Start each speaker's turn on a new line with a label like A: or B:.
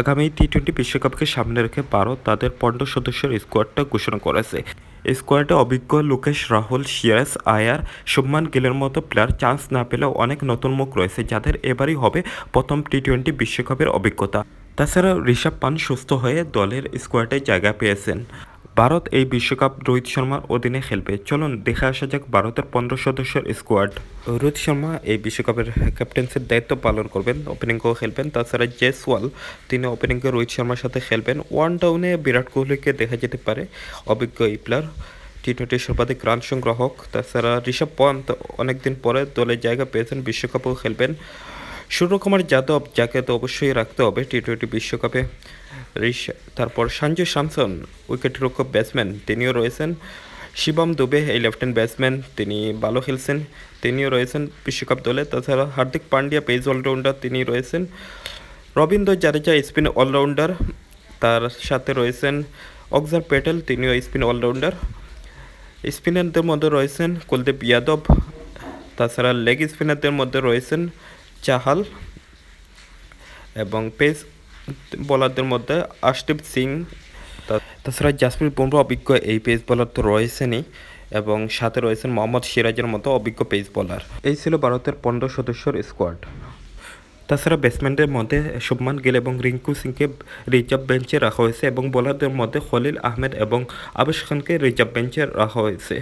A: আগামী T twenty বিশ্বকাপকে সামনে রেখে ভারত তাদের পনেরো সদস্যের স্কোয়াডটা ঘোষণা করেছে। স্কোয়াডে অভিজ্ঞ লোকেশ, রাহুল, সিরাজ, আয়ার, শুভমান গিলের মতো প্লেয়ার চান্স না পেলেও অনেক নতুন মুখ রয়েছে, যাদের এবারই হবে প্রথম টি টোয়েন্টি বিশ্বকাপের অভিজ্ঞতা। তাছাড়া ঋষভ পান সুস্থ হয়ে দলের স্কোয়াডে জায়গা পেয়েছেন। ভারত এই বিশ্বকাপ রোহিত শর্মার অধীনে খেলবে। চলুন, দেখে আসা যাক ভারতের পনেরো সদস্যের স্কোয়াড। রোহিত শর্মা এই বিশ্বকাপের ক্যাপ্টেন্সির দায়িত্ব পালন করবেন ওপেনিংও খেলবেন। তাছাড়া জেসওয়াল তিনি ওপেনিংয়ে রোহিত শর্মার সাথে খেলবেন। ওয়ান ডাউনে বিরাট কোহলিকে দেখা যেতে পারে। অভিজ্ঞ এই প্লেয়ার টি টোয়েন্টির সর্বাধিক রান সংগ্রাহক। তাছাড়া ঋষভ পন্ত অনেকদিন পরে দলে জায়গা পেয়েছেন, বিশ্বকাপেও খেলবেন। সূর্যকুমার যাদব, যাকে তো অবশ্যই রাখতে হবে টি টোয়েন্টি বিশ্বকাপে। তারপর সঞ্জু স্যামসন উইকেটরক্ষক ব্যাটসম্যান তিনিও রয়েছেন। শিবম দুবে, এই লেফটেন্ট ব্যাটসম্যান, তিনি ভালো খেলছেন, তিনিও রয়েছেন বিশ্বকাপ দলে। তাছাড়া হার্দিক পান্ডিয়া পেজ অলরাউন্ডার, তিনি রয়েছেন। রবীন্দ্র জাদেজা স্পিন অলরাউন্ডার, তার সাথে রয়েছেন অক্সার প্যাটেল তিনিও স্পিন অলরাউন্ডার। স্পিনারদের মধ্যে রয়েছেন কুলদীপ যাদব, তাছাড়া লেগ স্পিনারদের মধ্যে রয়েছেন চাহাল এবং পেস বোলারদের মধ্যে আশদীপ সিং তাছাড়া জাসপ্রীত বুমরা অভিজ্ঞ এই পেস বলার তো রয়েছেনই এবং সাথে রয়েছেন মোহাম্মদ সিরাজের মতো অভিজ্ঞ পেস বলার এই ছিল ভারতের পনেরো সদস্যর স্কোয়াড তাছাড়া ব্যাটসম্যানদের মধ্যে শুভমান গিল এবং রিঙ্কু সিংকে রিজার্ভ বেঞ্চে রাখা হয়েছে এবং বোলারদের মধ্যে খলিল আহমেদ এবং আবেশ খানকে রিজার্ভ বেঞ্চে রাখা হয়েছে।